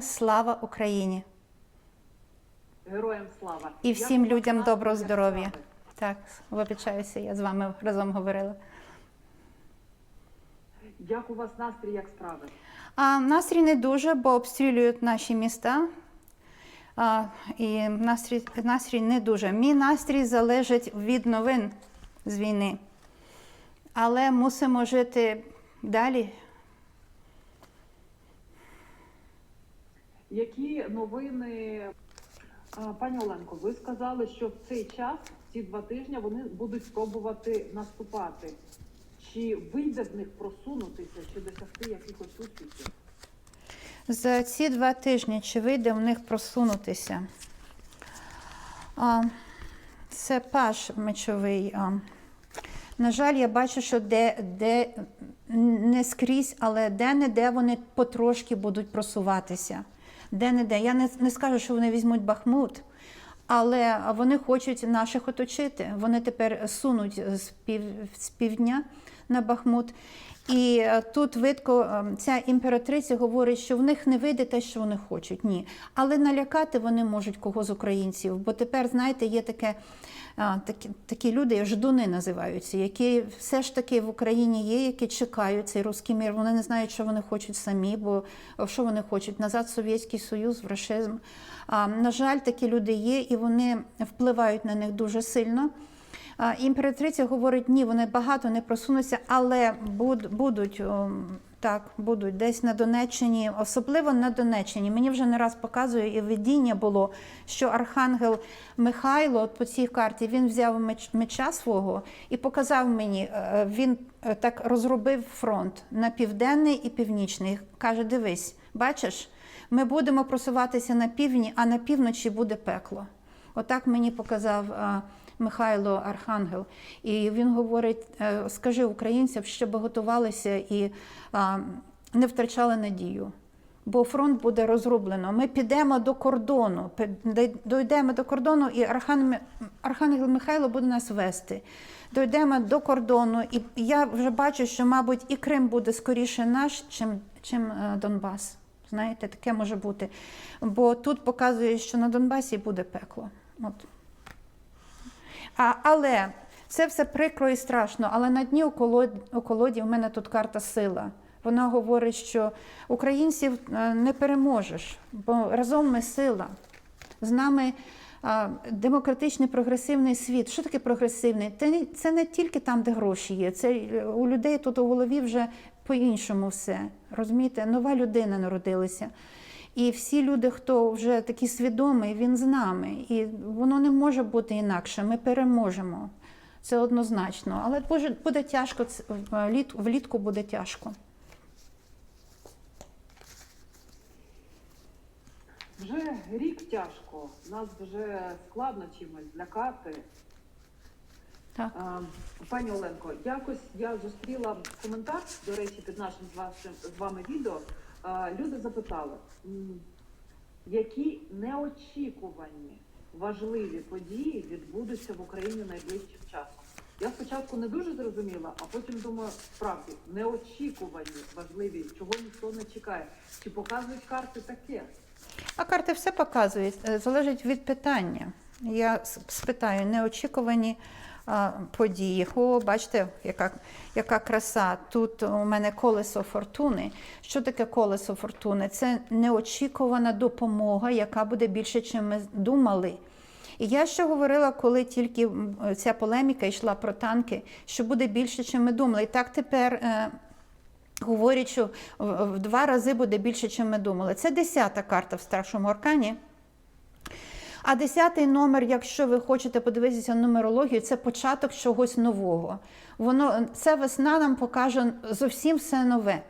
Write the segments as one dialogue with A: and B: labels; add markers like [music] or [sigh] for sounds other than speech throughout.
A: Слава Україні
B: Героям слава
A: і всім
B: вас
A: людям доброго здоров'я. Так, вибачаюся, я з вами разом говорила.
B: Як у вас настрій, як справи?
A: А настрій не дуже, бо обстрілюють наші міста. А, і настрій, настрій не дуже. Мій настрій залежить від новин з війни. Але мусимо жити далі.
B: Які новини, пані Оленко, ви сказали, що в цей час, ці два тижні, вони будуть спробувати наступати. Чи вийде в них просунутися, чи досягти якихось успіхів?
A: За ці два тижні чи вийде в них просунутися? Це паш мечовий. На жаль, я бачу, що де, де не скрізь, але де-не-де вони потрошки будуть просуватися. Де-не-де. Я не, не скажу, що вони візьмуть Бахмут, але вони хочуть наших оточити. Вони тепер сунуть з, пів, з півдня на Бахмут. І е, тут видко е, ця імператриця говорить, що в них не вийде те, що вони хочуть. Ні. Але налякати вони можуть кого з українців. Бо тепер, знаєте, є таке, такі, такі люди, ждуни називаються, які все ж таки в Україні є, які чекають цей русський мір. Вони не знають, що вони хочуть самі, бо е, що вони хочуть? Назад Совєтський Союз, в рашизм. На жаль, такі люди є, і вони впливають на них дуже сильно. Імператриця говорить, ні, вони багато не просунуться, але буд- будуть. Так, будуть десь на Донеччині, особливо на Донеччині. Мені вже не раз показує і видіння було, що архангел Михайло по цій карті він взяв меч, меча свого і показав мені. е, Він е, так розробив фронт на південний і північний. Каже: дивись, бачиш, ми будемо просуватися на півдні, а на півночі буде пекло. Отак мені показав Михайло Архангел. І він говорить: е, скажи українцям, щоб готувалися і не втрачали надію. Бо фронт буде розроблено. Ми підемо до кордону, дойдемо до кордону, і Архангел Михайло буде нас вести. Дойдемо до кордону, і я вже бачу, що, мабуть, і Крим буде скоріше наш, чим, чим е, Донбас. Знаєте, таке може бути. Бо тут показує, що на Донбасі буде пекло. От. А, але це все прикро і страшно. Але на дні у колоді, у колоді в мене тут карта сила. Вона говорить, що українців е, не переможеш, бо разом ми сила. З нами демократичний прогресивний світ. Що таке прогресивний? Це не, це не тільки там, де гроші є. Це е, у людей тут у голові вже по-іншому все. Розумієте, нова людина народилася. І всі люди, хто вже такі свідомий, він з нами. І воно не може бути інакше. Ми переможемо. Це однозначно. Але буде, тяжко, це- вліт- влітку буде тяжко.
B: Вже рік тяжко, нас вже складно чимось злякати.
A: Так.
B: А, Пані Оленко, якось я зустріла коментар, до речі, під нашим з вами відео. Люди запитали, які неочікувані важливі події відбудуться в Україні найближчим часом. Я спочатку не дуже зрозуміла, а потім думаю, справді неочікувані важливі, чого ніхто не чекає. Чи показують карти таке?
A: А карти все показують, е, залежить від питання. Я спитаю неочікувані події. О, бачите, яка, яка краса. Тут у мене колесо фортуни. Що таке колесо фортуни? Це неочікувана допомога, яка буде більше, чим ми думали. І я ще говорила, коли тільки ця полеміка йшла про танки, що буде більше, чим ми думали. І так тепер. е, Говорять, що в два рази буде більше, ніж ми думали. Це десята карта в старшому аркані. А десятий номер, якщо ви хочете подивитися нумерологію, це початок чогось нового. Воно це весна нам покаже зовсім все нове.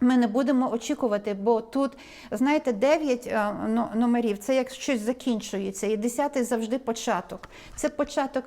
A: Ми не будемо очікувати, бо тут, знаєте, 9 е, номерів це як щось закінчується, і 10 завжди початок. Це початок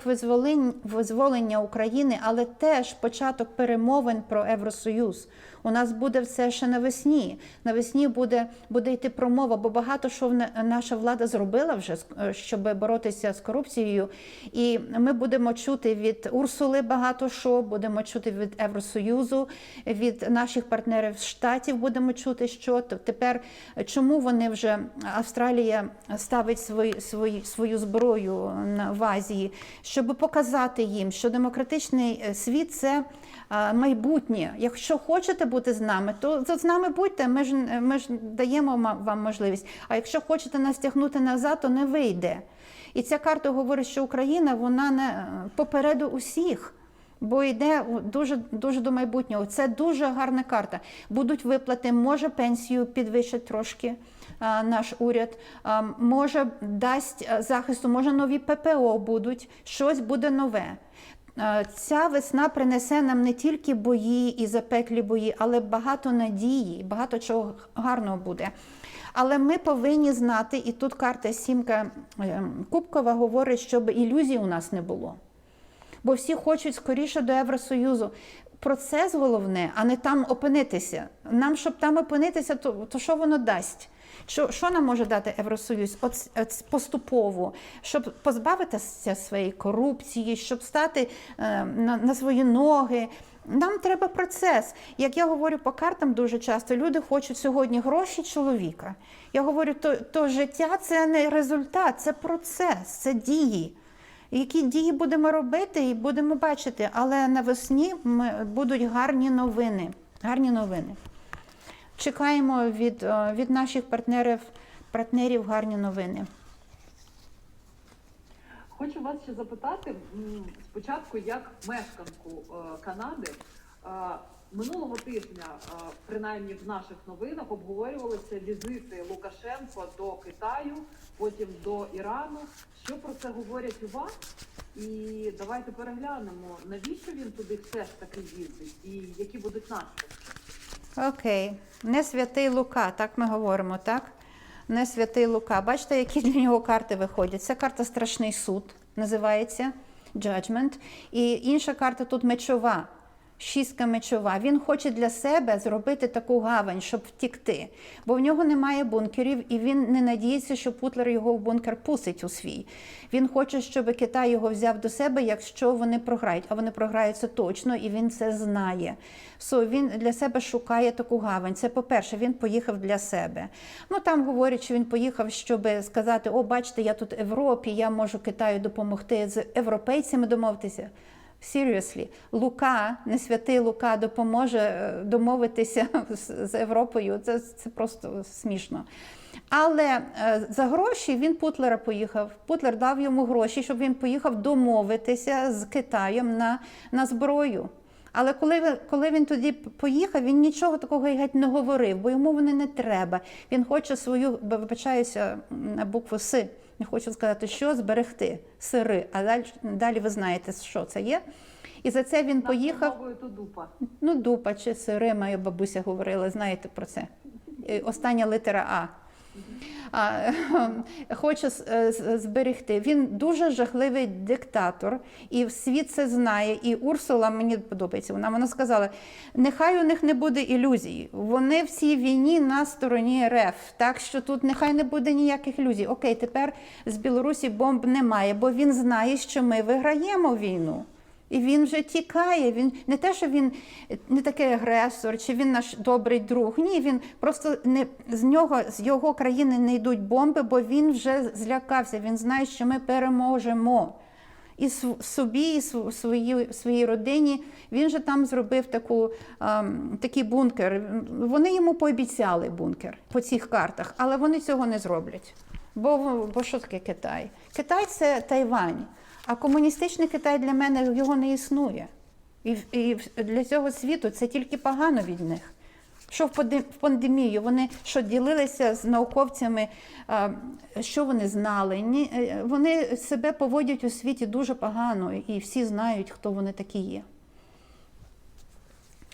A: визволення України, але теж початок перемовин про Євросоюз. У нас буде все ще навесні. Навесні буде, буде йти промова, бо багато що наша влада зробила вже, е, щоб боротися з корупцією. І ми будемо чути від Урсули багато що, будемо чути від Євросоюзу, від наших партнерів з штатів будемо чути, що тепер чому вони вже Австралія ставить свої, свої, свою зброю в Азії, щоб показати їм, що демократичний е, світ це майбутнє. Якщо хочете бути з нами, то з нами будьте. Ми ж ми ж даємо вам можливість. А якщо хочете нас тягнути назад, то не вийде. І ця карта говорить, що Україна вона не е, попереду усіх. Бо йде дуже дуже до майбутнього. Це дуже гарна карта. Будуть виплати, може пенсію підвищить трошки а, наш уряд, а, може дасть захисту, може нові ППО будуть, щось буде нове. А, Ця весна принесе нам не тільки бої і запеклі бої, але багато надії, багато чого гарного буде. Але ми повинні знати, і тут карта сімка ем, Кубкова говорить, щоб ілюзій у нас не було бо всі хочуть скоріше до Євросоюзу. Процес головне, а не там опинитися. Нам, щоб там опинитися, то, то що воно дасть? Що, що нам може дати Євросоюз? От, от поступово, щоб позбавитися своєї корупції, щоб стати е, на, на свої ноги. Нам треба процес. Як я говорю по картам дуже часто, люди хочуть сьогодні гроші чоловіка. Я говорю, то, то життя це не результат, це процес, це дії. Які дії будемо робити і будемо бачити, але навесні будуть гарні новини. Гарні новини. Чекаємо від, е, від наших партнерів, партнерів гарні новини.
B: Хочу вас ще запитати спочатку, як мешканку е, Канади. Минулого тижня, е, принаймні в наших новинах, обговорювалися візити Лукашенко до Китаю, потім до Ірану. Що про це говорять у вас? І давайте переглянемо, навіщо він туди все ж таки їздить, і які будуть наслідки.
A: Окей, не святий Лука, так ми говоримо, так? Не святий Лука. Бачите, які для нього карти виходять? Це карта Страшний суд, називається Judgment. І інша карта тут мечова. Шістка мечова. Він хоче для себе зробити таку гавань, щоб втікти. Бо в нього немає бункерів, і він не надіється, що Путлер його в бункер пустить у свій. Він хоче, щоб Китай його взяв до себе, якщо вони програють. А вони програють це точно, і він це знає. So, він для себе шукає таку гавань. Це по-перше, він поїхав для себе. Ну там говорять, що він поїхав, щоб сказати: О, бачите, я тут в Європі, я можу Китаю допомогти з європейцями домовитися. Seriously, Лука, не святий Лука, допоможе е, домовитися [laughs] з, Європою. Це, це просто смішно. Але е, за гроші він Путлера поїхав. Путлер дав йому гроші, щоб він поїхав домовитися з Китаєм на, на зброю. Але коли, коли він тоді поїхав, він нічого такого геть не говорив, бо йому вони не треба. Він хоче свою, вибачаюся букву С, не хочу сказати, що зберегти сири. А далі, далі ви знаєте, що це є. І за це він поїхав.
B: То дупа.
A: Ну, дупа чи сири, моя бабуся говорила, знаєте про це. Е, Остання літера А. А, хоче е, зберегти. Він дуже жахливий диктатор, і світ це знає. І Урсула мені подобається. Вона вона сказала: нехай у них не буде ілюзій. Вони в цій війні на стороні РФ. Так що тут нехай не буде ніяких ілюзій. Окей, тепер з Білорусі бомб немає, бо він знає, що ми виграємо війну. І він вже тікає. Він не те, що він не такий агресор, чи він наш добрий друг. Ні, він просто не з нього з його країни не йдуть бомби, бо він вже злякався. Він знає, що ми переможемо. І собі, і своїй, своїй родині він же там зробив таку, ем, такий бункер. Вони йому пообіцяли бункер по цих картах, але вони цього не зроблять. Бо, бо що таке Китай? Китай це Тайвань. А комуністичний Китай для мене його не існує. І, і для цього світу це тільки погано від них. Що в пандемію вони що ділилися з науковцями, що вони знали. Ні, е, вони себе поводять у світі дуже погано, і всі знають, хто вони такі є.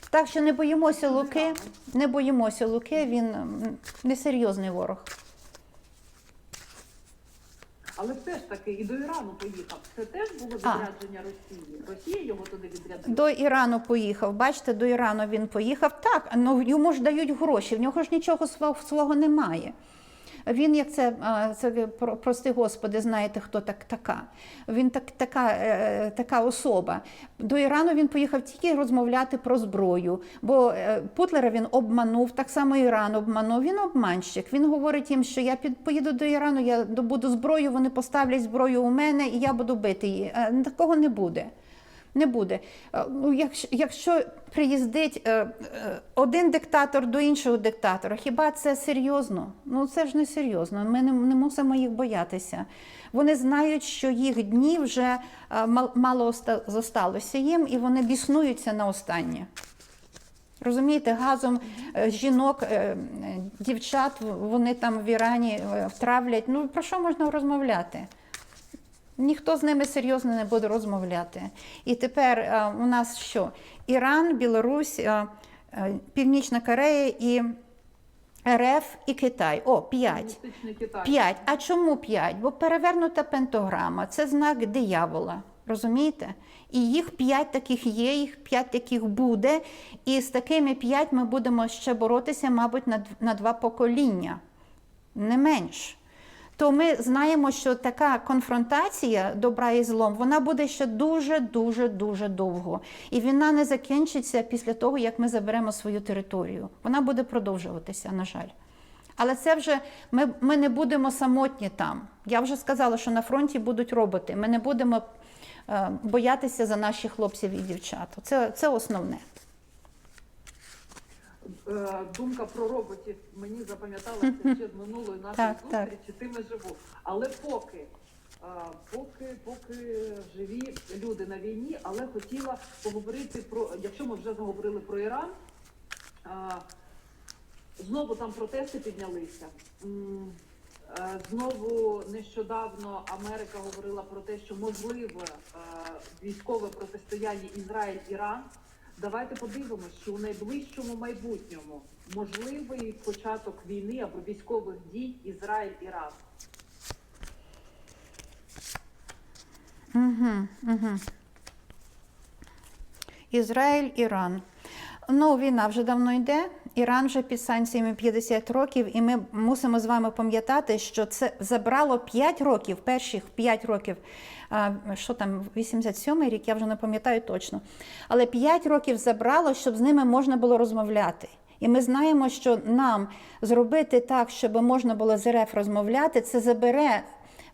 A: Так що не боїмося Луки, не боїмося Луки, він несерйозний ворог.
B: Але все ж таки і до Ірану поїхав. Це теж було
A: А.
B: відрядження Росії. Росія його туди відрядила.
A: До Ірану поїхав. Бачите, до Ірану він поїхав. Так, ну йому ж дають гроші, в нього ж нічого свого, свого немає. Він, як це, це прости Господи, знаєте, хто так така. Він так, така, е, така особа. До Ірану він поїхав тільки розмовляти про зброю, бо е, Путлера він обманув, так само Іран обманув. Він обманщик. Він говорить їм, що я під, поїду до Ірану, я добуду зброю, вони поставлять зброю у мене і я буду бити її. Е, Такого не буде. Не буде. Е, Ну, якщо, якщо приїздить е, е, один диктатор до іншого диктатора, хіба це серйозно? Ну це ж не серйозно. Ми не, не мусимо їх боятися. Вони знають, що їх дні вже мал- мало зосталося їм, і вони біснуються на останнє. Розумієте, газом жінок, дівчат вони там в Ірані втравлять. Ну про що можна розмовляти? Ніхто з ними серйозно не буде розмовляти. І тепер е, у нас що? Іран, Білорусь, е, е, Північна Корея і РФ і Китай. О, п'ять.
B: Китай.
A: П'ять. А чому п'ять? Бо перевернута пентограма це знак диявола. Розумієте? І їх п'ять таких є, їх п'ять таких буде. І з такими п'ять ми будемо ще боротися, мабуть, на, на два покоління, не менш. То ми знаємо, що така конфронтація добра і злом, вона буде ще дуже, дуже, дуже довго. І війна не закінчиться після того, як ми заберемо свою територію. Вона буде продовжуватися, на жаль. Але це вже ми, ми не будемо самотні там. Я вже сказала, що на фронті будуть роботи. Ми не будемо е, боятися за наших хлопців і дівчат. Це, це основне.
B: Е, Думка про роботів мені запам'яталася [laughs] ще з минулої нашої зустрічі, тим і живу. Але поки, е, поки, поки живі люди на війні, але хотіла поговорити про, якщо ми вже заговорили про Іран, е, знову там протести піднялися. Знову нещодавно Америка говорила про те, що можливе військове протистояння Ізраїль-Іран. Давайте подивимося, що у найближчому майбутньому можливий початок війни або військових дій Ізраїль-Іран.
A: Угу, угу. Ізраїль, Іран. Ну, війна вже давно йде. Іран вже під санкціями 50 років, і ми мусимо з вами пам'ятати, що це забрало 5 років, перших 5 років. Що там, 87-й рік, я вже не пам'ятаю точно. Але 5 років забрало, щоб з ними можна було розмовляти. І ми знаємо, що нам зробити так, щоб можна було з РФ розмовляти, це забере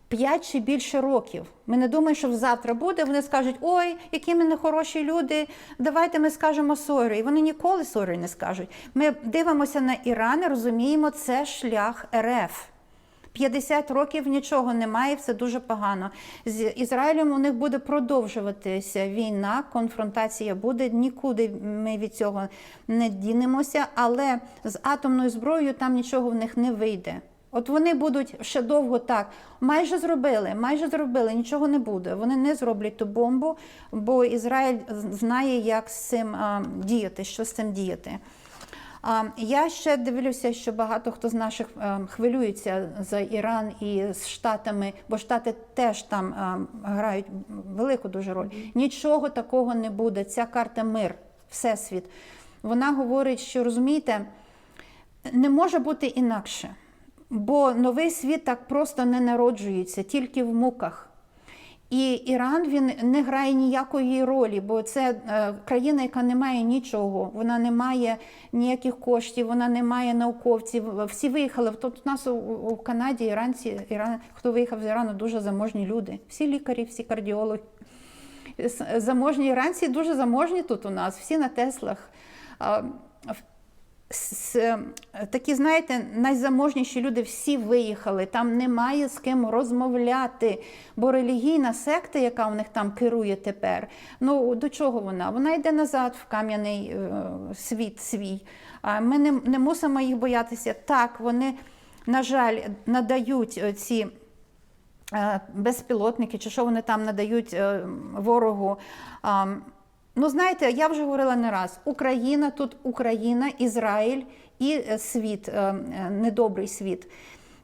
A: 5 чи більше років. Ми не думаємо, що завтра буде. Вони скажуть, ой, які ми нехороші люди, давайте ми скажемо сорі. І вони ніколи сорі не скажуть. Ми дивимося на Іран, і розуміємо, це шлях РФ. 50 років нічого немає, все дуже погано. З Ізраїлем у них буде продовжуватися війна, конфронтація буде. Нікуди ми від цього не дінемося, але з атомною зброєю там нічого в них не вийде. От вони будуть ще довго так. Майже зробили, майже зробили, нічого не буде. Вони не зроблять ту бомбу, бо Ізраїль знає, як з цим а, діяти, що з цим діяти. А, Я ще дивлюся, що багато хто з наших е, хвилюється за Іран і з Штатами, бо Штати теж там е, грають велику дуже роль. Нічого такого не буде. Ця карта мир, всесвіт. Вона говорить, що розумієте, не може бути інакше, бо новий світ так просто не народжується, тільки в муках. І Іран він не грає ніякої ролі, бо це е, країна, яка не має нічого, вона не має ніяких коштів, вона не має науковців. Всі виїхали. Тут у нас у, Канаді іранці, Іран, хто виїхав з Ірану, дуже заможні люди. Всі лікарі, всі кардіологи. Заможні іранці дуже заможні тут у нас, всі на Теслах. Е, такі, знаєте, найзаможніші люди всі виїхали. Там немає з ким розмовляти. Бо релігійна секта, яка у них там керує тепер, ну до чого вона? Вона йде назад в кам'яний е, світ свій. А ми не, не мусимо їх боятися. Так, вони, на жаль, надають е, ці. Безпілотники, чи що вони там надають ворогу. Ну, знаєте, я вже говорила не раз: Україна тут Україна, Ізраїль і е, світ, е, е, недобрий світ.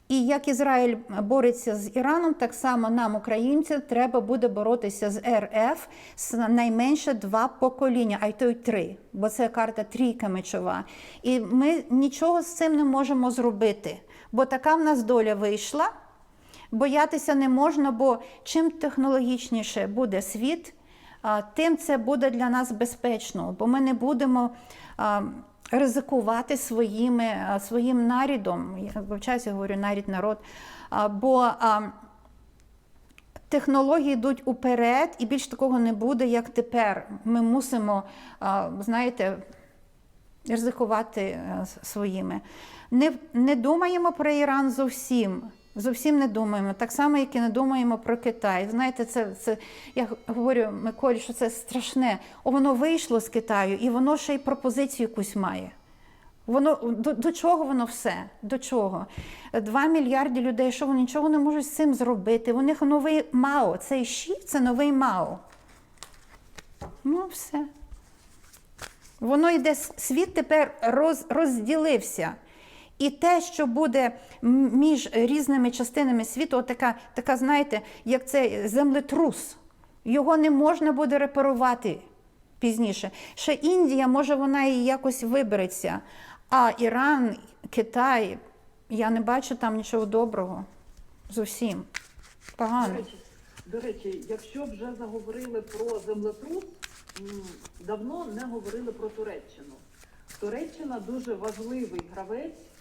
A: І як Ізраїль бореться з Іраном, так само нам, українцям, треба буде боротися з РФ з найменше два покоління, а й то й три, бо це карта трійка мечова. І ми нічого з цим не можемо зробити, бо така в нас доля вийшла. Боятися не можна, бо чим технологічніше буде світ, тим це буде для нас безпечно, бо ми не будемо ризикувати своїми, своїм нарідом. Я вивчаюся, говорю нарід, народ. Бо технології йдуть уперед, і більш такого не буде, як тепер. Ми мусимо, знаєте, ризикувати своїми. Не, не думаємо про Іран зовсім. Зовсім не думаємо. Так само, як і не думаємо про Китай. Знаєте, це, це я говорю Миколі, що це страшне. О, воно вийшло з Китаю, і воно ще й пропозицію якусь має. Воно до, до чого воно все? До чого? Два мільярди людей, що вони нічого не можуть з цим зробити. У них новий МАО. Цей щі це новий МАО. Ну, все. Воно йде, світ тепер роз, розділився. І те, що буде між різними частинами світу, така, така, знаєте, як це землетрус, його не можна буде репарувати пізніше. Ще Індія, може, вона і якось вибереться. А Іран, Китай, я не бачу там нічого доброго. Зовсім. Погано.
B: до речі, якщо вже заговорили про землетрус, давно не говорили про Туреччину. Туреччина дуже важливий гравець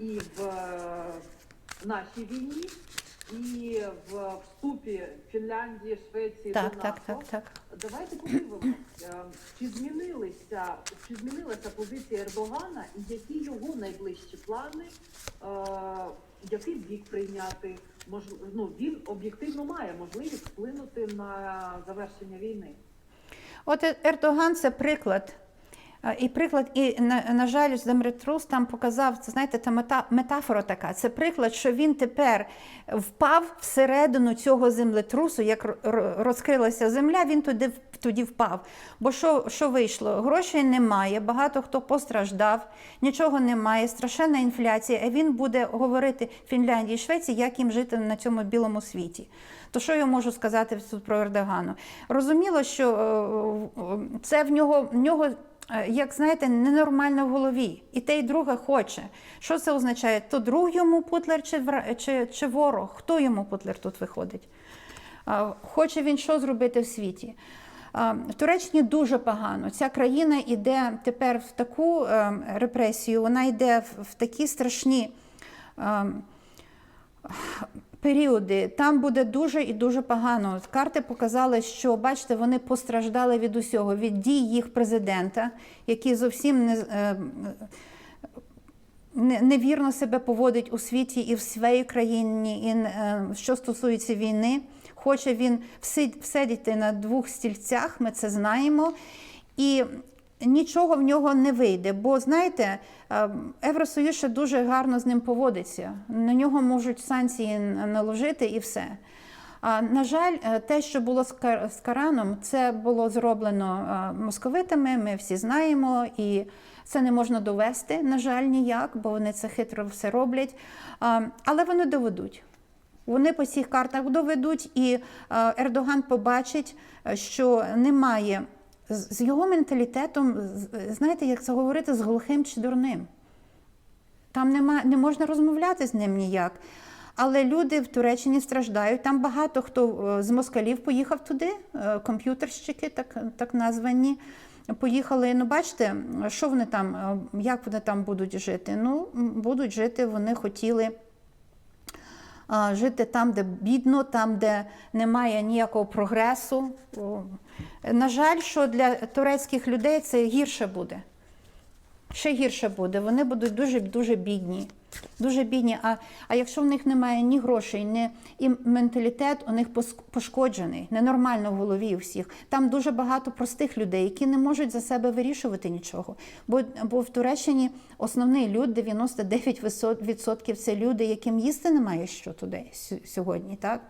B: і в е, нашій війні, і в вступі Фінляндії, Швеції
A: Так,
B: до
A: так,
B: НАТО.
A: так, так.
B: Давайте подивимося, е, чи змінилися, чи змінилася позиція Ердогана і які його найближчі плани, е, який бік прийняти. Мож, ну, він об'єктивно має можливість вплинути на завершення війни.
A: От Е- Ердоган це приклад. І приклад, і на, на жаль, землетрус там показав, це знаєте, та мета, метафора така. Це приклад, що він тепер впав всередину цього землетрусу, як ро- ро- розкрилася земля, він туди тоді впав. Бо що, що вийшло? Грошей немає, багато хто постраждав, нічого немає, страшенна інфляція. А він буде говорити Фінляндії, Швеції, як їм жити на цьому білому світі. То що я можу сказати про Ердогану? Розуміло, що е, це в нього, в нього як знаєте, ненормально в голові. І те, і друге хоче. Що це означає? То друг йому путлер чи, чи, чи ворог? Хто йому путлер тут виходить? Хоче він що зробити в світі? В Туреччині дуже погано. Ця країна йде тепер в таку е, репресію, вона йде в такі страшні. Періоди. Там буде дуже і дуже погано. Карти показали, що бачите, вони постраждали від усього, від дій їх президента, який зовсім не. е, Невірно себе поводить у світі і в своїй країні, і е, що стосується війни. Хоче він всид- всидіти на двох стільцях, ми це знаємо. І нічого в нього не вийде. Бо знаєте, Євросоюз ще дуже гарно з ним поводиться. На нього можуть санкції наложити і все. А, на жаль, е, те, що було з Кар- з Кораном, це було зроблено е, московитами, ми всі знаємо, і це не можна довести, на жаль, ніяк, бо вони це хитро все роблять. Але вони доведуть. Вони по цих картах доведуть, і е, Ердоган побачить, що немає з його менталітетом, знаєте, як це говорити, з глухим чи дурним. Там нема, не можна розмовляти з ним ніяк. Але люди в Туреччині страждають. Там багато хто е, з москалів поїхав туди, е, комп'ютерщики, так, так названі. Поїхали. Ну, бачите, що вони там, е, як вони там будуть жити? Ну, будуть жити, вони хотіли жити там, де бідно, там, де немає ніякого прогресу. На жаль, що для турецьких людей це гірше буде. Ще гірше буде. Вони будуть дуже дуже бідні. Дуже бідні. А, а якщо в них немає ні грошей, ні і менталітет у них пошкоджений, ненормально в голові у всіх. Там дуже багато простих людей, які не можуть за себе вирішувати нічого. Бо, бо в Туреччині основний люд 99% це люди, яким їсти немає що туди сьогодні. Так?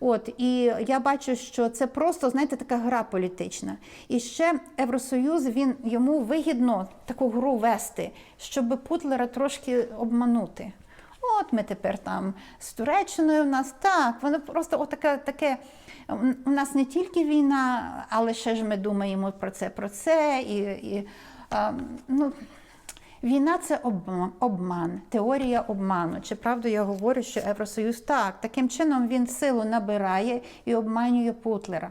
A: От і я бачу, що це просто знаєте така гра політична. І ще Євросоюз він йому вигідно таку гру вести, щоб Путлера трошки обманути. от ми тепер там з Туреччиною в нас так. Воно просто отаке таке. У нас не тільки війна, але ще ж ми думаємо про це, про це. І, і, а, ну, Війна це обман, теорія обману. Чи правду я говорю, що Євросоюз так, таким чином він силу набирає і обманює Путлера.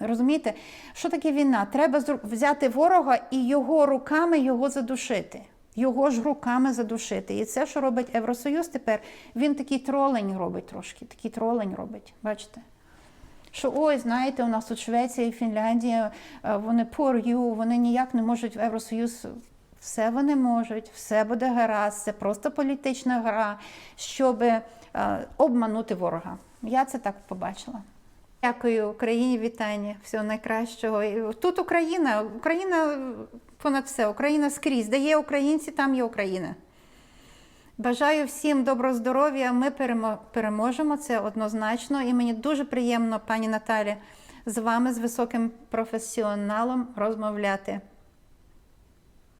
A: Розумієте, що таке війна? Треба взяти ворога і його руками його задушити. Його ж руками задушити. І це, що робить Євросоюз тепер, він такий тролень робить трошки, такий тролень робить. Бачите? Що ой, знаєте, у нас тут Швеція і Фінляндія, е, вони you, вони ніяк не можуть в Євросоюз. Все вони можуть, все буде гаразд, це просто політична гра, щоб е, обманути ворога. Я це так побачила. Дякую Україні, вітання, всього найкращого. Тут Україна, Україна понад все, Україна скрізь. Де є українці, там є Україна. Бажаю всім доброго здоров'я. Ми переможемо це однозначно. І мені дуже приємно, пані Наталі, з вами, з високим професіоналом, розмовляти.